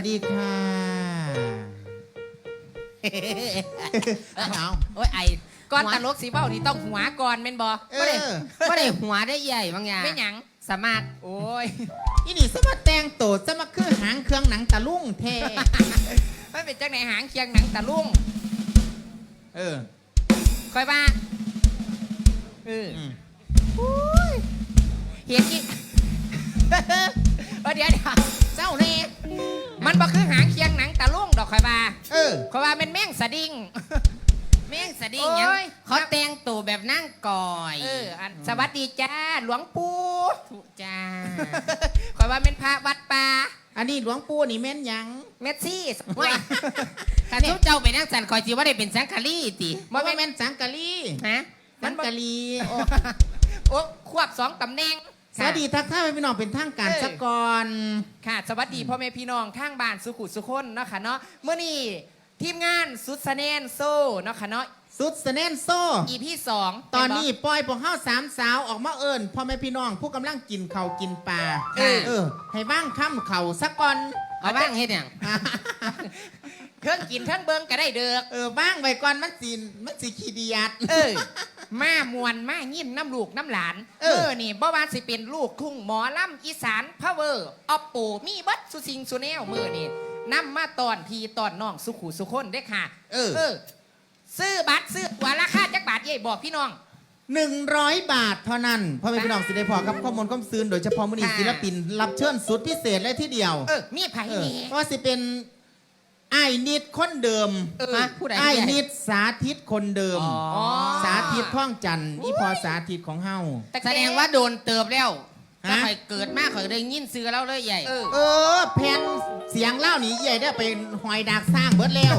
วัสดีค่ะเอา โอ้ยไอ้ก้อนตลกสีเบ้านี่ต้องหัวก่อนแม่นบ่เอไม่ได้อไม่ได้หัวได้ใหญ่บางอย่างไม่หยังสามารถโอ้ยอีนี่สมาแต่งโตสมาคือหางเครื่องหนังตะลุงแท้ไม่เป็นจังไหนหางเคียงหนังตะลุงเออคอยว่าเอออืมเห็นอี เออเดี๋ยวเดี๋ยวเจ้าเน่มันบ่คือหางเคียงหนังตะลุงดอกคอยว่าเออ คอยว่าเป็นแม่งสะดิ้งแม่งสะดิ้งยังโอ้ย เขาแต่งตัวแบบนั่งก่อยเอออันสวัสดีจ้าหลวงปู่ถูกจ้าคอยว่าเป็นพระวัดป่าอันนี้หลวงปู่นี่แม่นหยัง เมสซี่ว้ายข้าทุเจ้าไปนั่งสันคอยจีว่าได้เป็นสังคารีติบ่แม่นแม่นสังกะลีฮะสังกะลีโอ้โอ้ควบสองตำแหน่ง สวัสดีทักทายพี่น้องเป็นทางการเออสะก่อนค่ะ สวัสดีพ่อแม่พี่น้องข้างบ้านสุขุสุคนเนาะค่ะเนาะเมื่อนี้ทีมงานสุดสะแนนโซ่เนาะค่ะเนาะสุดสแนนโซอีพี่สองตอนนี้ปล่อยพวกเฮาสามสาวออกมาเอิญพ่อแม่พี่น้องผู้กำลังกินข้าวกินปลาเออเออให้บ้างค่ำเข่าสักก่อนเอาบ้างเฮ็ดหยัง เครื่องกินเครื่องเบิ้งก็ได้เด้อเออบ้างไว้ก่อนมันสิมันสิขี้ดียัดเออ มามวนมายิ้มน้ำลูกน้ำหลานเออนี่บ่ว่าสิเป็นลูกทุ่งหมอลำอีสานพะเวอร์ออปปูมีเบัดสุสิงสุแนวมือนี่นำมาตอนพี่ตอนน้องสุขุสุคนได้อค่ะเออเออ ซื้อบัตรซื้อตัวราคาจักบาทเย่บอกพี่น้อง หนึ่งร้อยบาทเท่านั้นพ่อแม่พี่น้องสิได้พอครับข้อมูลข้อมซืนโดยเฉพาะมือนีค่ะ ศิลปิน รับเชิญสุดพิเศษและที่เดียว เออมีไผ่เออนี่เพราะว่าสิเป็น ไอ้ายนิดคนเดิมเออฮะผู้ใดไอ้ายใหญ่นิดสาธิตคนเดิม อ๋อ สาธิตท่องจันทร์อีพอสาธิตของเฮา แสดงว่าโดนเติบแล้วฮะ ถ้าใครเกิดมากข่อยได้ยินซื้อแล้วเลยใหญ่ เออ เออแผ่นเสียงเล่านี่ใหญ่ได้เป็นหอยดากสร้างเบิดแล้ว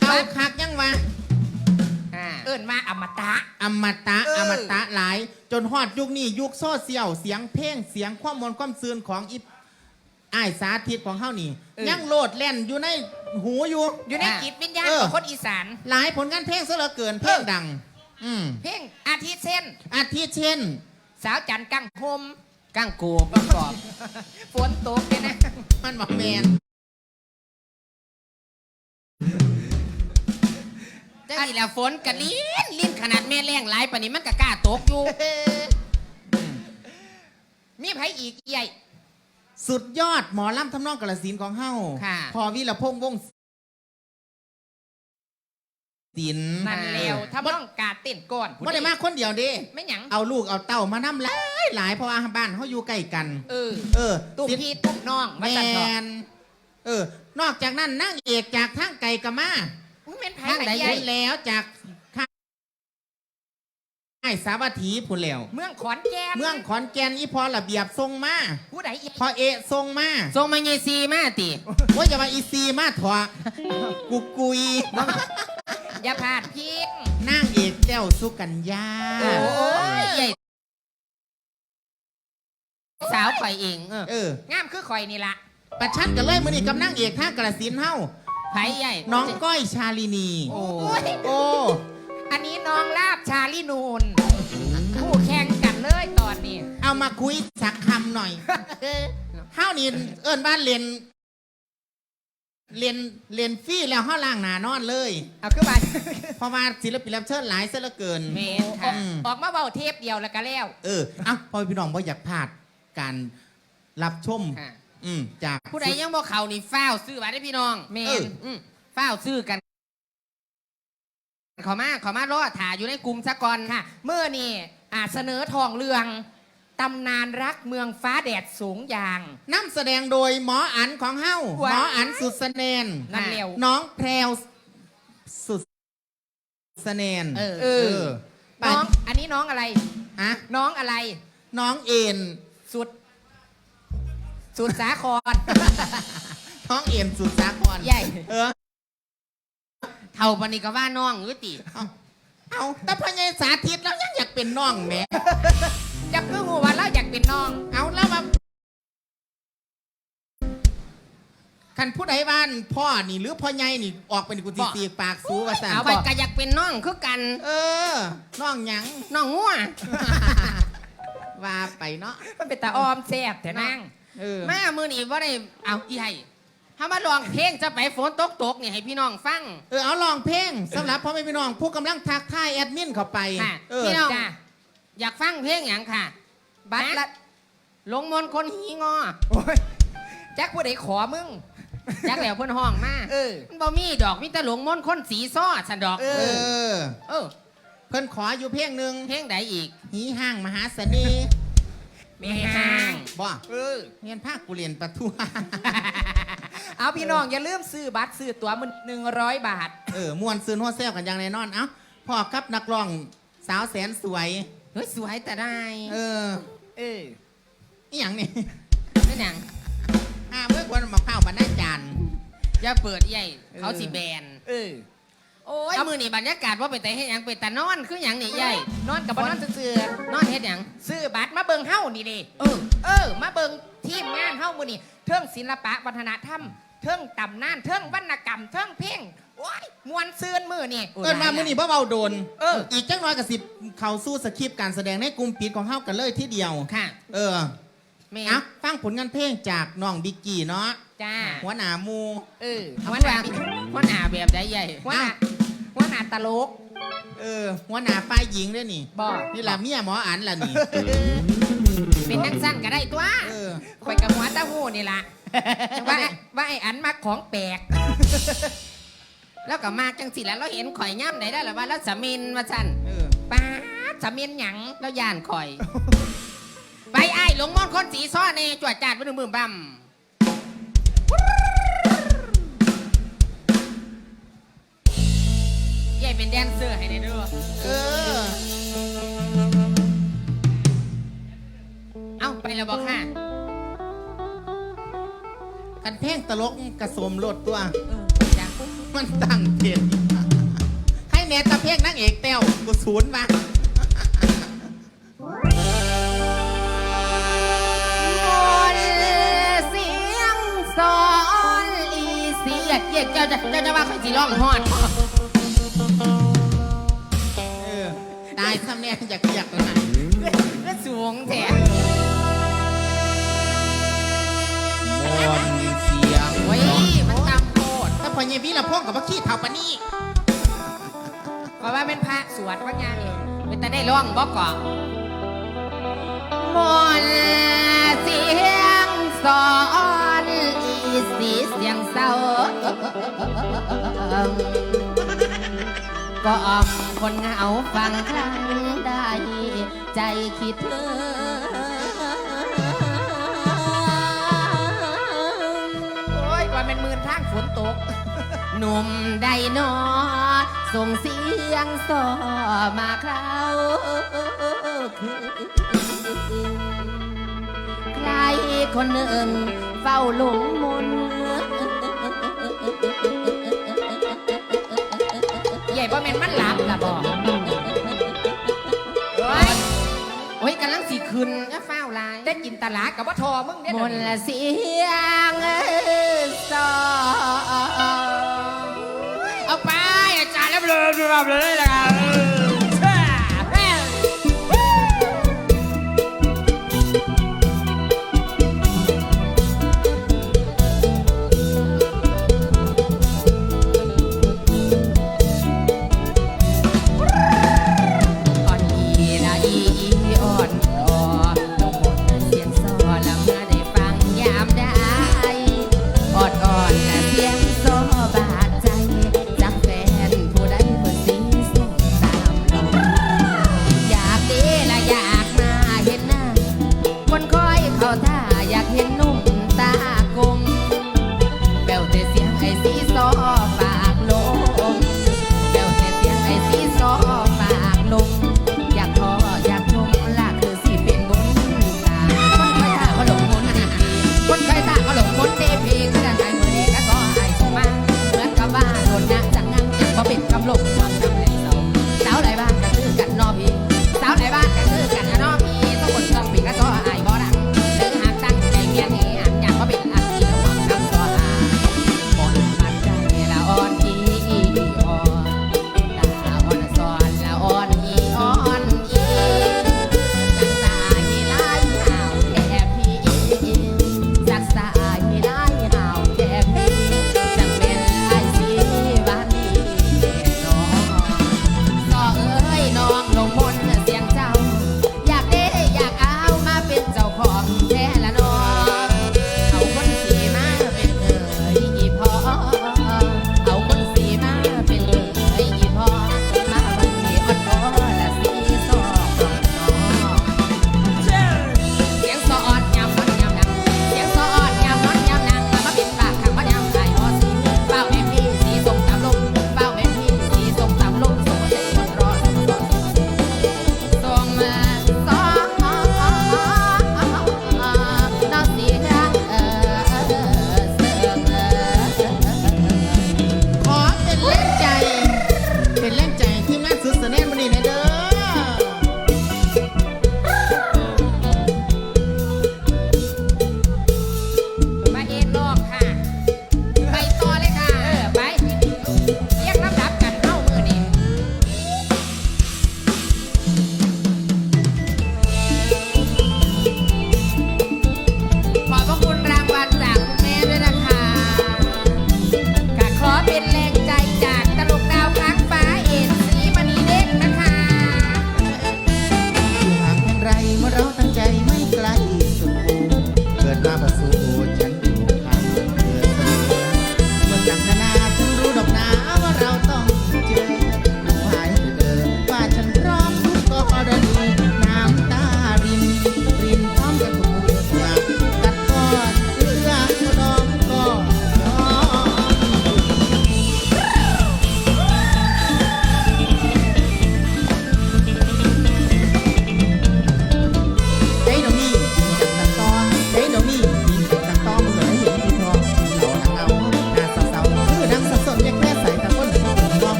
เอาคักยังวะอ่าเอิ้นมาอมตะ อมตะเอออ มตะหลาย จนฮอดยุคนี้ยุคโซเชียลเสียงเพลงเสียงความมวลความซืนของอีไอ้ายสาธิตของเฮานี่ ยังโลดแล่นอยู่ในหูอยู่อยู่ในอะจิตวิญญาณเออของคนอีสาน หลายผลงานเพลงซะเหลือเกินเพลงดัง อืมเพลงอาทิตย์เส้นอาทิเช่น สาวจันทร์กังโฮมก้างโกบประกอบฝนตกเนี่ยนะ มันบอกแมนจังนี่แหละฝนกะลิ้นลิ้นขนาดแม่แรงหลายปานนี้มันก็กล้าตกอยู่ มีไผ่อีกใหญ่ สุดยอดหมอลำทำนองกระสินธุ์ของเฮาค่ะ พอวิรพงษ์วงศ์ศิลป์นั่นแล้วถ้าบ้องกาเต้นก่อนไม่ได้มาคนเดียวเด้ ไม่หยังเอาลูกเอาเต้ามานำหลายหลายเพราะว่าบ้านเขาอยู่ใกล้กัน เออเออตุ้มศิลป์พี่ตุ้มน้องแมมาสั่นเถอะนเออ นอกจากนั้นนั่งเอกจากทางไก่กะมา อุ๊ยแม่นไผ่ทางไหใดนใหญ่แล้วจากข้าง ไอ้สาวัตถีผู้นแล้ว เมืองขอนแก่นเมืองขอนแก่นอีพอระเบียบทรงมาผู้ใดอีกพอเอะทรงมาทรงมาไงซีมาติว่าจะมาอีซีมาถอะกุกกุยอย่าพลาดพิงนางเอกแก้วสุกัญญาโอ้ยใหญ่สาวไปเองเออเอองามคือข่อยนี่ละประชันกันเลยมือนี้กับนางเอกท่ากระสินเฮาไผใหญ่น้องก้อยชาลินี โอ้ เอามาคุยสักคำหน่อย เฮานี่เอิ้นบ้านเรียน เรียนเรียนฟรี่แล้วเฮาล่างหนานอนเลย เอาขึ้นมาเพราะว่าศิลปินรับเชิญหลายเสียเหลือเกิน เมนค่ะ อืม ออกมาเบาเทปเดียวแล้วก็แล้ว เออเอ้าพ่อพี่น้องบ่อยากพลาดการรับชม ค่ะ อืมจาก ผู้ใดยังบ่เข้านี่ฟ้าวซื้อไว้ได้อพี่น้องเมเอนออืมฟ้าวซื้อกัน ขอมาขอมารอถ่ายอยู่ในกลุ่มซะก่อนค่ะ เมื่อนี่อาเสนอทองเรือง ตำนานรักเมืองฟ้าแดดสูงยางนำแสดงโดยหมออันของเฮาหว้ามวออันสุดสเนนนั่นเร็วน้องแพรวสุดสเนนเออ เออ ไปน้อง อันนี้น้องอะไรฮะน้องอะไร น้องเอ็นสุด สุดสาคร น้องเอ็นสุดสาครใหญ่ เออ เท่าปานนี้ก็ว่าน้องหรือติ เอาเอาแต่พญายสาธิตแล้วยังอยากเป็นน้องแหมจะเพิ่ง หัวาเราอยากเป็นน้อง เอาแล้วมาคันผู้ใดบ้านพ่อนี่หรือพ่อใหญ่นี่ออกเป็นกุฏิตีปากสูว่าสั่นเอาไปก็อยากเป็นน้องคือกัน เออน้องหยังน้องงัวว่าไปเนาะมันเป็นตาออมแซ่บแต่นั่งเออมามือนี่ว่าได้เอาอีไห้ถ้ามาลองเพลงจะไปฝนตกตกนี่ให้พี่น้องฟัง เออเอาลองเพลงสำหรับพ่อแม่พี่น้องผู้กำลังทักทายแอดมินเข้าไปค่ะเออพี่น้องจ้ะอยากฟังเพลงอย่างค่ะ บัตรละหลงมนต์คนหีงอโอ้ยแจ็คผู้ใดขอมึงจักแล้วเพิ่นห้องมาเออมันบ่มีดอกมีแต่หลงมนต์คนสีซ้อสันดอก เอเออเออเพิ่นขออยู่เพลงหนึ่งเพลงใดอีกหีห้างมหาเสน่ห์ไม่ห่าง บ่เออเงียนภาคกูเรียนประทัวเอาพี่น้องอย่าลืมซื้อบัตรซื้อตั๋วมันหนึ่งร้อยบาท เออมวนซื้อหัวแซวกันอย่างแน่นอน เอ้าพ่อกับนักร้องสาวแสนสวย เฮ้ยสวยแต่ได้เออเอออีหยังนี่ไม่หนังห้าเมื่อวันมาข้าวบรรณาจารย์อย่าเปิดใหญ่เขาสิแบนเออโอ้ยมือนี่บรรยากาศว่าไปแต่เฮ็ดหยังไปแต่นอนคือหยังนี่ใหญ่นอนกับบ่นอนซื่อนอนเฮ็ดหยังๆซื้อบัตรมาเบิ่งเฮ้านี่ดิเออ เออ มาเบิ่งทีมงานเฮ้ามื้อนี่เทิงศิลปะวัฒนธรรมเทิงตำนานเทิงวรรณกรรมเทิงเพลง โอ้ยมวนซืนมือนี่เอิ้นมามื้อนี้บ่เบาโดน เออ อีกจักหน้อยกับสิบเข้าสู้สคริปต์การแสดงในกลุ่มปิดของเฮากันเลยทีเดียว ค่ะ เออแม่อะฟังผลงานเพลงจากน้องบิกกี้เนาะ จ้าหัวหน้าหมูเออเอาหัวว่าหน้าว่าหนาแบบใดใหญ่หัวหน้าหัวหน้าตลก เออ หัวหน้าฝ่ายหญิงด้วยนี่บ่ นี่ล่ะเมียหมออันล่ะนี่ เป็นนักสั้นก็ได้ตัวเออข่อยกับหัวเต้าหู้นี่ล่ะว่าไอ้ว่าไอ้อันมาของแปลก แล้วก็มาจังสิแล้วเราเห็นข่อยย่ำไหนได้หรอว่าแล้วสามินมาสั่นเออป้าดจะเมียนหยังแล้วย่านข่อย ไปไอ้ายหลงมอนคนสีซ้อเน่จวดจาดไปหนึ่งมือบัมใหญ่เป็นแดนเซอร์ให้ในเด้อเออ เอ้าไปแล้วบอกค่ะ กันเพลงตลกกระสมรถตัว เออจ้ะ มันตั้งเทียนให้แนตะเพลงนางเอกแต้วกูศูนย์มาคนเสียงสอนอีเสียดเยียดเจ้าจะเจ้าจะว่าข่อยสีร้องฮอดเออตายซ้ำเนี่ยอยากอยากละแล้วสูงแท้ เยวีละพ่องกับว่าขี้เท่าปานนี้เพราะว่าเป็นพระสวดว่าไงเป็นแต่ได้ร้องบอกก่อนมนเสียงสอนอีสีเสียงเศร้าก็อมคนเหงาฟังครั้งได้ใจคิดถึง หนุ่มไดโนอ ส่งเสียงสอมาคราวคืนใครคนหนึ่งเฝ้าหลงมนต์ใหญ่ว่าแม่นมันหลับล่ะบ่โอ้ยโอ้ยกำลังสีคืนก็เฝ้าลายได้กินตลากับว่าทอมึงเนี่ยมเดี๋ยวนนี้ต์เสียงสอ I'm ah, ah, ah, ah, ah, ah, ah, ah,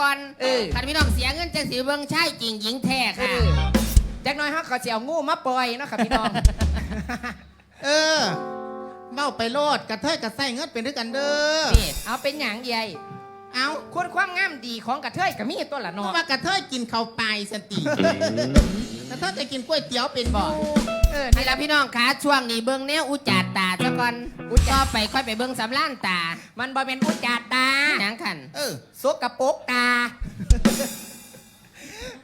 ก่อนเออ คันพี่น้องเสียเงินจังสีเบิ่งใช่จริงหญิงแท้ค่ะแจ็คหน้อยฮักเสิเอางูมาปล่อยเนาะค่ะพี่น้อง เออเบ้าไปโลดกระเทยกระใส่เงินเป็นด้วยกันเด้อเอาเป็นอย่างใหญ่เอาคนความงามดีของกระเทยก็มีตัวละเพเนาะว่ากระเทยกินข้าวไปสนติกระเทยจะกินก๋วยเตี๋ยวเป็นบ่อ นี่ละพี่น้องคะช่วงนี้เบิ้งเนี้ยอุจจาตาซะก่อนอุจาไปค่อยไปเบิ้งสำล้านตา มันบ่เป็นอุจจาตาหนังขันเออสกปรกตา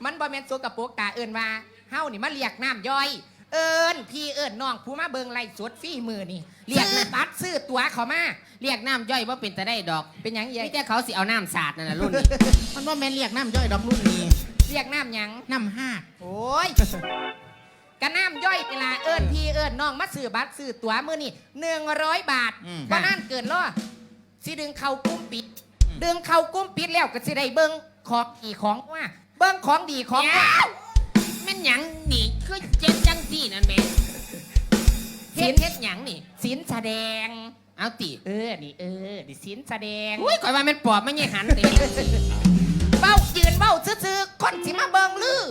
มันบ่เป็นสกระโปรกตาเอิญนว่าเฮานี่มาเรียกน้ำย่อย เอิญพี่เอิญน้องผู้มาเบิ้งไล่สดฟี่มือนี่เรียกน้ำบัตซื้อตัวเขามาเรียกน้ำย่อยว่าเป็นแต่ได้ดอก เป็นยังไงพี่แต่เขาสิเอาน้ำสาดนั่นน่ะรุ่นนี้มันบ่แม่นเรียกน้ำย่อยดอกรุ่นนี้เรียกน้ำยังน้ำห้าโอ้ย กระน้ำย่อยเวลาเอิญพี่เอิญน้องมาซื้อบัตรซื้อตั๋วมือนี่หนึ่งร้อยบาทก็มเานั่นเกินล้อสิดึงเข่ากุ้มปิด ดึงเข่ากุ้มปิดแล้วก็สิได้เบิ้งของดีของว่า เบิ้งของดีของว่าแม่นหยังหนีคือเจ็บจังสี่นั่นแม่สินเฮ็ดหยังนี่สินแสดง เอาติเออนี่เออนีสินแสดง อุ้ยข่อยว่ามันปอบไม่ใช่หันเติเบ้ายืนเบ้าซื้อๆคนสิมาเบิ้งลือ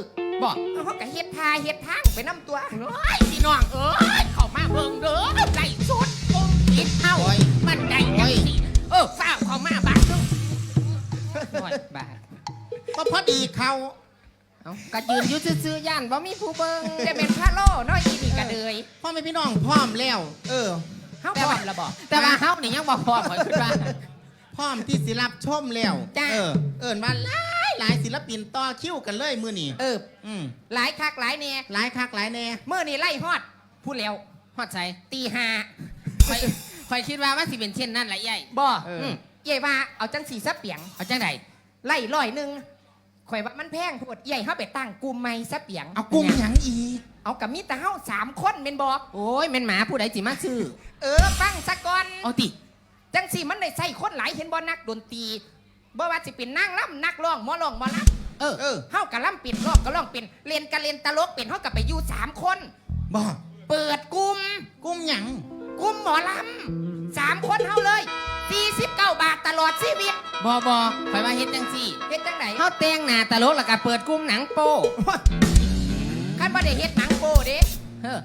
บอกเขาก็เฮ็ดทาเฮ็ดทางไปน้ำตัวเอ้ยพี่น้องเอ้ยเข้ามาเบิ่งเด้อใส่ชุดคงคิดเฮามันได้จังสิเออฝ้าเข้ามาบาดเด้อหบาดก็พอดีเขาเอาก็ยืนยู่ซื่อๆย่านบ่มีผู้เบิ่งจะเป็นพระโลน้อยอีนี่กันเลยพ่อแม่พี่น้องพร้อมแล้ว เออเขาพร้อมแล้วบ่แต่ว่าเขาเนี่ยังบ่พร้อมข่อยคิดว่า พร้อมที่สิรับชมแล้วเออ เอิญว่าหลา หลายศิลปินต่อคิวกันเลยมือนี่เออ อืมหลายคักหลายแน่หลายคักหลายแน่เมื่อนี่ไล่ฮอด พูดแล้วฮอดใส่ตีห้าข่อยข่อยคิดว่าว่าสิเป็นเช่นนั้นแหละใหญ่บ่เอออืมเย่ว่าเอาจังสีซับเปียง เอาจังไดไล่ร้อยหนึ่งข่อยว่ามันแพงโพดใหญ่เข้าไปตั้งกลุ่มไม่ซับเปียง เอากุ้งหยังอีกเอากับมีแต่เฮาสามคนเป็นบอกโอ้ยแม่นหมาผู้ใดสิมาซื้อเออฟังซะก่อน เอาติจังสีมันได้ใส่คนหลายเห็นบ่นักดนตรี บ่ว่าสิเป็นนางล่ำนักร้องหมอร้องหมอลเออเออำเฮากับล่ำเป็นร้องก็ร้องเป็นเรียนกับเรียนตลกเป็นเฮากับไปอยู่สามคนบอกเปิดกลุ่มกุ้งหยังกลุ่มหมอลำสามคนเฮาเลย49บาทตลอดชีวิตบอบอข่อยว่าเฮ็ดจังซี่เฮ็ดจังไหนเฮาแต่งหน้าตลกแล้วก็เปิดกลุ่มหนังโป้คันบ่ได้เฮ็ดหนังโป้เด้เฮ้อ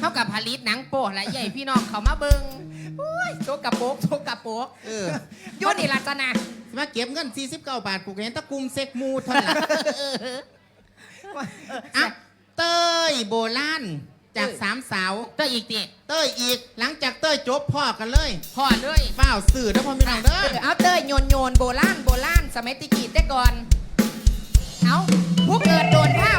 เฮากับผลิตหนังโป้และใหญ่พี่น้องเขามาเบิ่ง โอ้ยโชกกระโปกโชกกระโปกเอออยุ่นี่ลักษณะมาเก็บเงิน 49 บาทกูเห็นแตะกุมเซ็กมูเท่านั้นล่ะอะเต้ยโบราณจากสามสาวก็อีกติเต้ยอีกหลังจากเต้ยจบพ่อกันเลย พ่อเลยเฝ้าวสื่อนะพ่อพี่น้องเด้เอออเอาเตยโยนโยนโบราณโบราณสมัยตะกี้แต่ก่อน เอาผู้เกิดโดนผ้า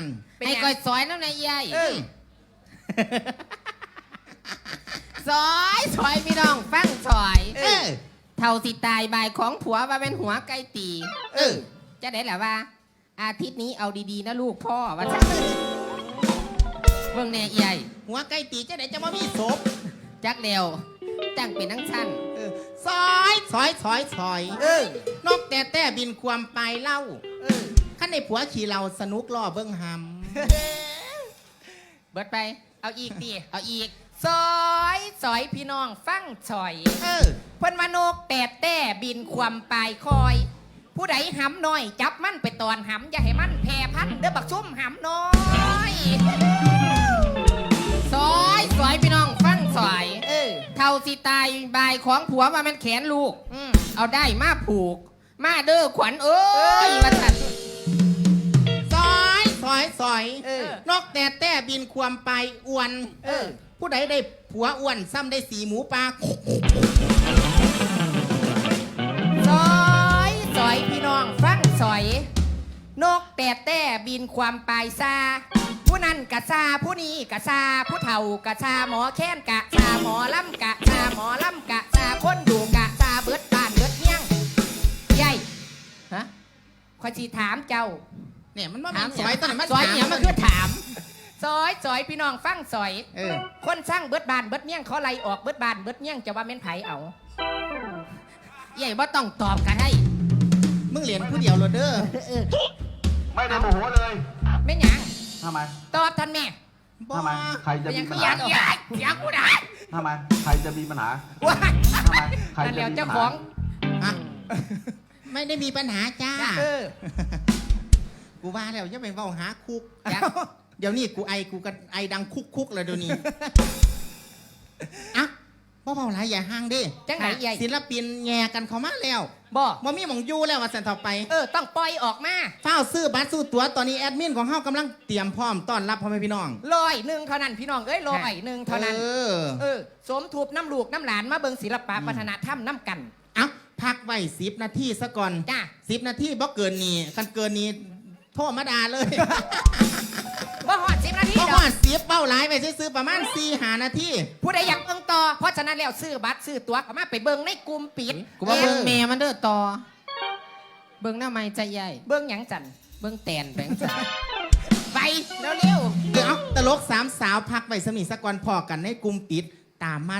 นวนั้นเป็นให้หยังก้อยซอยน้ำในใหญ่เออ ซอยซอยพี่น้องฟังซอย เออ เท่าสิตายบายของผัวว่าเป็นหัวไก่ตีเออ จะได้แหละว่า อาทิตย์นี้เอาดีๆนะลูกพ่อว่าซะเบิ่งแน่ใหญ่หัวไก่ตีจะไหนจะมามีศพจักเดียวจังเป็นนังชั้นเออซอยซอยซอยซอยเออนกแต่แต่บินความไปเล่า เออขั้นในผัวขี่เราสนุกล่อเบิ้งหเบิดไป เอาอีกดิ เอาอีกซอยสอยพี่น้องฟังสอยำเออ เพิ่นว่านกแต่แต่บินความปลายคอย ผู้ใดหำน้อย จับมันไปตอนหำอย่าให้มันแพร่พันธุ์เด้อบักซุ่มหำน้อยซอยซอยพี่น้องฟังซอย เออ เท่าสิตายบายของผัวว่ามันแขนลูก อืมเอาได้มาผูก มาเด้อขวัญเอ้ยมาตัดซ อยซอยซอยเออ นกแต่แต่บินความไปอ้วนเออ ผู้ใดได้ผัวอ้วนซ้ำได้สีหมูปลาซอยสอยพี่น้องฟังสอย นกแต่แต่บินความปลายซาผู้นั้นกะซาผู้นี้กะซาผู้เฒ่ากะซาหมอแค้นกะซาหมอลำกะซาหมอลำกะซาคนอยู่กะซาเบิดบ้านเบิดเมี่ยงใหญ่ฮะขอจีถามเจ้า เนี่ยมันว่าถามัมนซอยตอนไหนมันซอยถามเนี่ยมันคือถามซอยซอยพี่น้องฟังซอยเออคนสร้างเบิดบานเบิดเมี่ยงเขาไล่ออกเบิดบานเบิดเมี่ยงจะว่าแม่นไผเอาใหญ่ว่าต้องตอบกันให้มึงเหรียญผู้เดียวโรเดอร์ไม่ได้โมโหเลยแม่นหยังทำไมตอบท่านแม่บ่ทำไมใครจะเป็นหมียังปัญคืออหายากอยากอยากกูได้ทำไมใครจะมีปัญหาว้าทำไมใครนั่นจะแล้วมีเจ้าปัญขหาองอะไม่ได้มีปัญหาจ้าเออ กูว่าแล้วจะไปเว้าหาคุกอยากเดี๋ยวนี้กูไอกูก็ไอดังคุกคุกๆเลยเดี๋ยวนี้อะบ่เบาหลายอย่าห่างเดิจังไหนใหญ่ ศิลปินแง่กันเขามาแล้วบ่ บ่มีหมองอยู่แล้วว่าสันต่อไป เออ ต้องปล่อยออกมาเฝ้าวซื้อบัตรซื้อตั๋วตอนนี้แอดมินของเฮากำลังเตรียมพร้อมต้อนรับพ่อแม่พี่น้องลอยหนึ่งเท่านั้นพี่น้องเอ้ยลอยหนึ่งเท่านั้น เออเออ สมทูบน้ำลูกน้ำหลานมาเบิงศิลปะวัฒนธรรมน้ำกัน เอ้าพักไว้สิบนาทีซะก่อนจ้าสิบนาทีบ่เกินนี้คันเกินนี้ โทษมาดาเลยว่าหอดสิบนาทีเพราะดอว่ากสิบเป้าหลายไปซื้อๆประมาณสี่หานาที ผู้ใดอยากเบิงต่อ เพราะฉะนั้นแล้วซื้อบัตรซื้อตั๋วก็มาไปเบิงในกลุ่มปิดกูว่าเออเบิ่งแม่มันเด้อต่อ เบิ่งหน้าไม้ใจใหญ่เบิงหยังจันเบิ่งแตนแบงค์จันไปเร็วๆ เดี๋ยวเอาตลกสามสาวพักไว้สมีสักวันพอกันในกลุ่มปิดตามมา